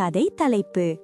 கதை தலைப்பு.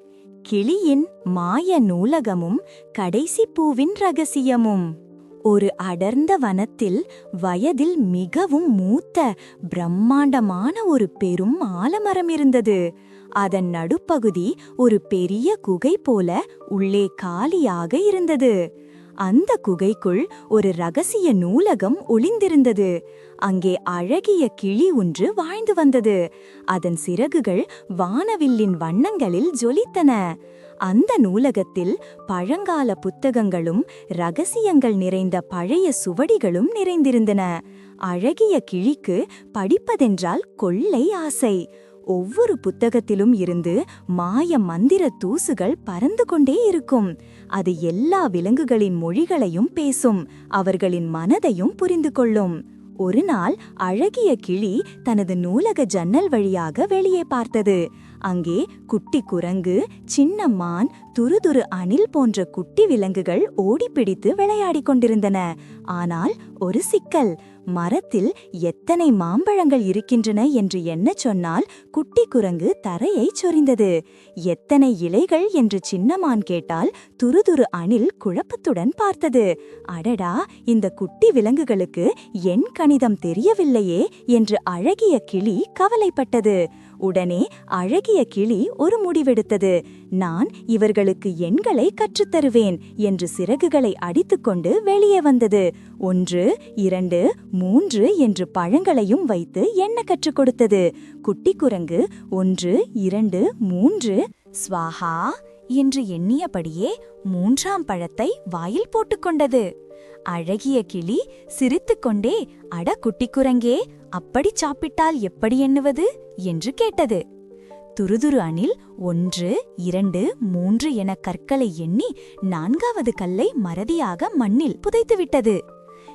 கிளியின் மாய நூலகமும் கடைசி பூவின் ரகசியமும். ஒரு அடர்ந்த வனத்தில் வயதில் மிகவும் மூத்த பிரம்மாண்டமான ஒரு பெரும் ஆலமரம் இருந்தது. அதன் நடுப்பகுதி ஒரு பெரிய குகை போல உள்ளே காலியாக இருந்தது. அந்த குகைக்குள் ஒரு ரகசிய நூலகம் ஒளிந்திருந்தது. அங்கே அழகிய கிளி ஒன்று வாழ்ந்து வந்தது. அதன் சிறகுகள் வானவில்லின் வண்ணங்களில் ஜொலித்தன. அந்த நூலகத்தில் பழங்கால புத்தகங்களும் ரகசியங்கள் நிறைந்த பழைய சுவடிகளும் நிறைந்திருந்தன. அழகிய கிழிக்கு படிப்பதென்றால் கொள்ளை ஆசை. ஒவ்வொரு புத்தகத்திலும் இருந்து மாய மந்திர தூசுகள் பறந்து கொண்டே இருக்கும். அது எல்லா விலங்குகளின் மொழிகளையும் பேசும் அவர்களின் மனதையும் புரிந்து கொள்ளும். ஒரு நாள் அழகிய கிளி தனது நூலக ஜன்னல் வழியாக வெளியே பார்த்தது. அங்கே குட்டி குரங்கு சின்ன மான் துருதுரு அணில் போன்ற குட்டி விலங்குகள் ஓடிப்பிடித்து விளையாடிக் கொண்டிருந்தன. ஆனால் ஒரு சிக்கல் மரத்தில் எத்தனை மாம்பழங்கள் இருக்கின்றன என்று என்ன சொன்னால் குட்டி குரங்கு தரையைச் சொரிந்தது. எத்தனை இலைகள் என்று சின்னமான் கேட்டால் துருதுரு அணில் குழப்பத்துடன் பார்த்தது. அடடா இந்த குட்டி விலங்குகளுக்கு என் கணிதம் தெரியவில்லையே என்று அழகிய கிளி கவலைப்பட்டது. உடனே அழகிய கிளி ஒரு முடிவெடுத்தது. நான் இவர்களுக்கு எண்களை கற்றுத்தருவேன் என்று சிறகுகளை அடித்துக்கொண்டு வெளியே வந்தது. ஒன்று இரண்டு மூன்று என்று பழங்களையும் வைத்து எண்ண கற்றுக் கொடுத்தது. குட்டி குரங்கு ஒன்று இரண்டு மூன்று. ஸ்வாஹா! என்று எண்ணியபடியே மூன்றாம் பழத்தை வாயில் போட்டுக்கொண்டது. அழகிய கிளி சிரித்துக்கொண்டே அட குட்டி குரங்கே அப்படி சாப்பிட்டால் எப்படி எண்ணுவது? என்று கேட்டது. துருதுரு அணில் ஒன்று இரண்டு மூன்று என கற்களை எண்ணி நான்காவது கல்லை மறதியாக மண்ணில் புதைத்துவிட்டது.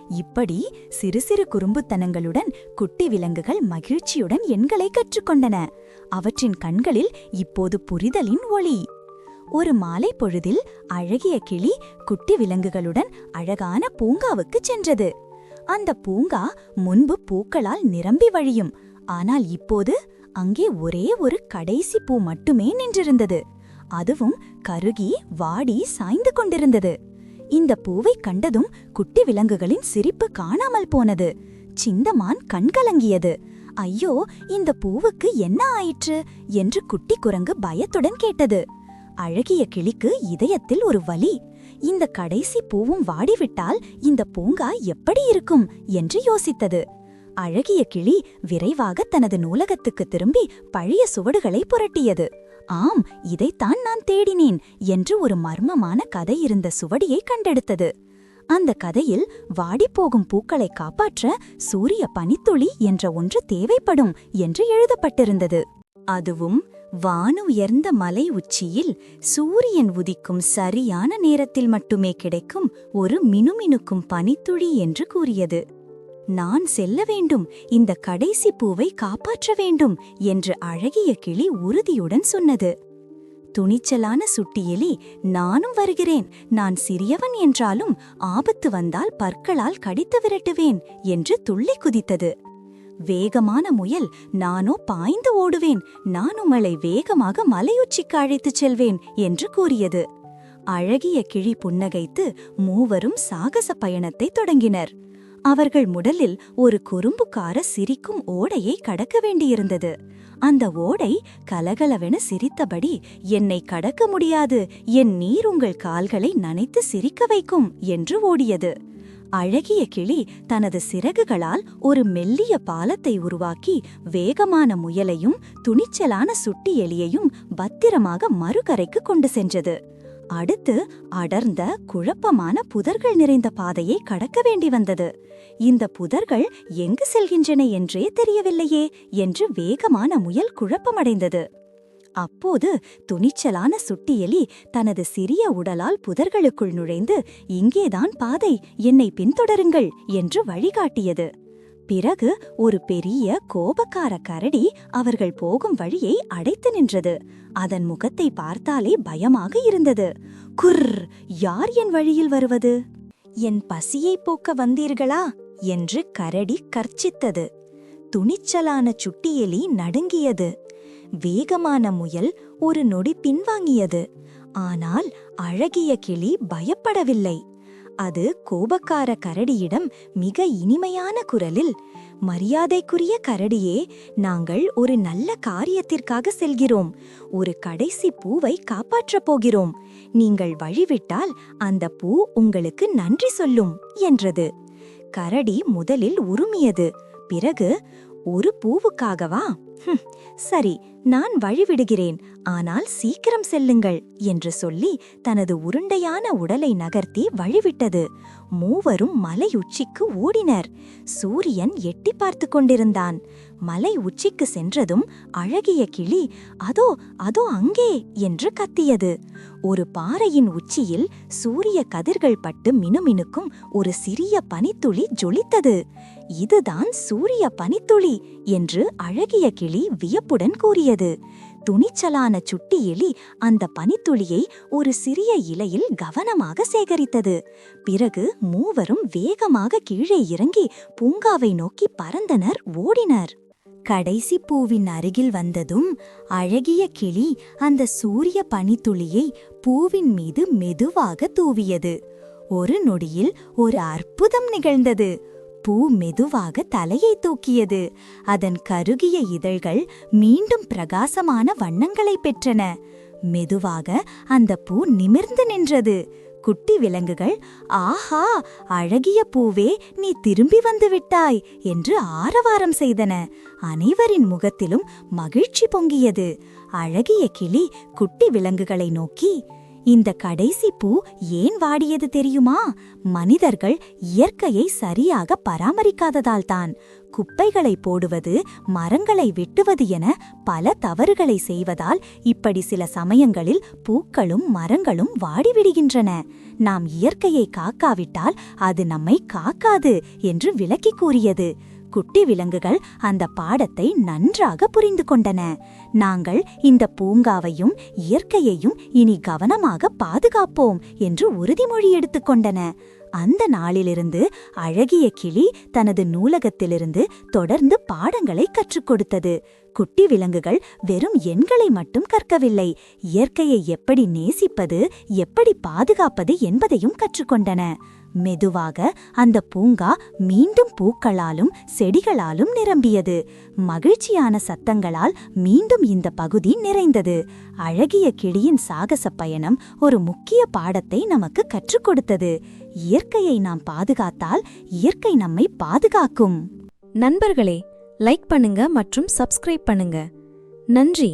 இப்படி சிறு சிறு குறும்புத்தனங்களுடன் குட்டி விலங்குகள் மகிழ்ச்சியுடன் எண்களை கற்றுக்கொண்டன. அவற்றின் கண்களில் இப்போது புரிதலின் ஒளி. ஒரு மாலை பொழுதில் அழகிய கிளி குட்டி விலங்குகளுடன் அழகான பூங்காவுக்கு சென்றது. அந்த பூங்கா முன்பு பூக்களால் நிரம்பி வழியும். ஆனால் இப்போது அங்கே ஒரே ஒரு கடைசி பூ மட்டுமே நின்றிருந்தது. அதுவும் கருகி வாடி சாய்ந்து கொண்டிருந்தது. இந்த பூவை கண்டதும் குட்டி விலங்குகளின் சிரிப்பு காணாமல் போனது. சிந்தமான் கண்கலங்கியது ஐயோ இந்த பூவுக்கு என்ன ஆயிற்று? என்று குட்டி குரங்கு பயத்துடன் கேட்டது. அழகிய கிளிக்கு இதயத்தில் ஒரு வலி. இந்த கடைசி பூவும் வாடிவிட்டால் இந்த பூங்கா எப்படி இருக்கும் என்று யோசித்தது. அழகிய கிளி விரைவாக தனது நூலகத்துக்கு திரும்பி பழைய சுவடுகளை புரட்டியது. ஆம் இதைத்தான் நான் தேடினேன் என்று ஒரு மர்மமான கதை இருந்த சுவடியை கண்டெடுத்தது. அந்த கதையில் வாடிப்போகும் பூக்களை காப்பாற்ற சூரிய பனித்துளி என்ற ஒன்று தேவைப்படும் என்று எழுதப்பட்டிருந்தது. அதுவும் வானு உயர்ந்த மலை உச்சியில் சூரியன் உதிக்கும் சரியான நேரத்தில் மட்டுமே கிடைக்கும் ஒரு மினுமினுக்கும் பனித்துளி என்று கூறியது. நான் செல்ல வேண்டும் இந்த கடைசி பூவை காப்பாற்ற வேண்டும் என்று அழகிய கிளி உறுதியுடன் சொன்னது. துணிச்சலான சுட்டியெலி நானும் வருகிறேன் நான் சிறியவன் என்றாலும் ஆபத்து வந்தால் பற்களால் கடித்து விரட்டுவேன் என்று துள்ளி குதித்தது. வேகமான முயல் நானோ பாய்ந்து ஓடுவேன் நான் உங்களை வேகமாக மலையுச்சிக்கு அழைத்துச் செல்வேன் என்று கூறியது. அழகிய கிழி புன்னகைத்து மூவரும் சாகச பயணத்தை தொடங்கினர். அவர்கள் முடலில் ஒரு குறும்புக்கார சிரிக்கும் ஓடையை கடக்க வேண்டியிருந்தது. அந்த ஓடை கலகலவென சிரித்தபடி என்னை கடக்க முடியாது என் நீர் உங்கள் கால்களை நனைத்து சிரிக்க வைக்கும் என்று ஓடியது. அழகிய கிளி தனது சிறகுகளால் ஒரு மெல்லிய பாலத்தை உருவாக்கி வேகமான முயலையும் துணிச்சலான சுட்டி எலியையும் பத்திரமாக மறுகரைக்கு கொண்டு சென்றது. அடுத்து அடர்ந்த குழப்பமான புதர்கள் நிறைந்த பாதையை கடக்க வேண்டி வந்தது. இந்த புதர்கள் எங்கு செல்கின்றன என்றே தெரியவில்லையே என்று வேகமான முயல் குழப்பமடைந்தது. அப்போது துணிச்சலான சுட்டியலி தனது சிறிய உடலால் புதர்களுக்குள் நுழைந்து இங்கேதான் பாதை என்னை பின்தொடருங்கள் என்று வழிகாட்டியது. பிறகு ஒரு பெரிய கோபக்கார கரடி அவர்கள் போகும் வழியை அடைத்து நின்றது. அதன் முகத்தை பார்த்தாலே பயமாக இருந்தது. குர் யார் என் வழியில் வருவது? என் பசியை போக்க வந்தீர்களா? என்று கரடி கர்ச்சித்தது. துணிச்சலான சுட்டியலி நடுங்கியது. வேகமான முயல் ஒரு நொடி பின்வாங்கியது. ஆனால் அழகிய கிளி பயப்படவில்லை. அது கோபக்கார கரடியிடம் மிக இனிமையான குரலில் மரியாதைக்குரிய கரடியே நாங்கள் ஒரு நல்ல காரியத்திற்காக செல்கிறோம். ஒரு கடைசி பூவை காப்பாற்றப் போகிறோம். நீங்கள் வழிவிட்டால் அந்த பூ உங்களுக்கு நன்றி சொல்லும் என்றது. கரடி முதலில் உருமியது. பிறகு ஒரு பூவுக்காகவா? "ஹும், சரி நான் வழிவிடுகிறேன். ஆனால் சீக்கிரம் செல்லுங்கள் என்று சொல்லி தனது உருண்டையான உடலை நகர்த்தி வழிவிட்டது. மூவரும் மலையுச்சிக்கு ஓடினர். சூரியன் எட்டி பார்த்து கொண்டிருந்தான். மலை உச்சிக்கு சென்றதும் அழகிய கிளி அதோ அதோ அங்கே! என்று கத்தியது. ஒரு பாறையின் உச்சியில் சூரிய கதிர்கள் பட்டு மினுமினுக்கும் ஒரு சிறிய பனித்துளி ஜொலித்தது. இதுதான் சூரிய பனித்துளி! என்று அழகிய கிளி வியப்புடன் கூறியது. துணிச்சலான சுட்டி எலி அந்த பனித்துளியை ஒரு சிறிய இலையில் கவனமாக சேகரித்தது. பிறகு மூவரும் வேகமாக கீழே இறங்கி பூங்காவை நோக்கி பறந்தனர் ஓடினர். கடைசி பூவின் அருகில் வந்ததும் அழகிய கிளி அந்த சூரிய பனித்துளியை பூவின் மீது மெதுவாக தூவியது. ஒரு நொடியில் ஒரு அற்புதம் நிகழ்ந்தது. பூ மெதுவாக தலையை தூக்கியது. அதன் கருகிய இதழ்கள் மீண்டும் பிரகாசமான வண்ணங்களை பெற்றன. மெதுவாக அந்த பூ நிமிர்ந்து நின்றது. குட்டி விலங்குகள் ஆஹா அழகிய பூவே நீ திரும்பி வந்து விட்டாய் என்று ஆரவாரம் செய்தன. அனைவரின் முகத்திலும் மகிழ்ச்சி பொங்கியது. அழகிய கிளி குட்டி விலங்குகளை நோக்கி இந்த கடைசி பூ ஏன் வாடியது தெரியுமா? மனிதர்கள் இயற்கையை சரியாக பராமரிக்காததால்தான் குப்பைகளை போடுவது மரங்களை வெட்டுவது என பல தவறுகளை செய்வதால் இப்படி சில சமயங்களில் பூக்களும் மரங்களும் வாடிவிடுகின்றன. நாம் இயற்கையை காக்காவிட்டால் அது நம்மை காக்காது என்று விளக்கி கூறியது. குட்டி விலங்குகள் அந்த பாடத்தை நன்றாக புரிந்து கொண்டன. நாங்கள் இந்த பூங்காவையும் இயற்கையையும் இனி கவனமாக பாதுகாப்போம் என்று உறுதிமொழி எடுத்துக்கொண்டன அந்த நாளிலிருந்து அழகிய கிளி தனது நூலகத்திலிருந்து தொடர்ந்து பாடங்களை கற்றுக் கொடுத்தது. குட்டி விலங்குகள் வெறும் எண்களை மட்டும் கற்கவில்லை. இயற்கையை எப்படி நேசிப்பது எப்படி பாதுகாப்பது என்பதையும் கற்றுக்கொண்டன. மெதுவாக அந்த பூங்கா மீண்டும் பூக்களாலும் செடிகளாலும் நிரம்பியது. மகிழ்ச்சியான சத்தங்களால் மீண்டும் இந்த பகுதி நிறைந்தது. அழகிய கிளியின் சாகச பயணம் ஒரு முக்கிய பாடத்தை நமக்கு கற்றுக் கொடுத்தது. இயற்கையை நாம் பாதுகாத்தால் இயற்கை நம்மை பாதுகாக்கும். நண்பர்களே லைக் பண்ணுங்க மற்றும் சப்ஸ்கிரைப் பண்ணுங்க. நன்றி.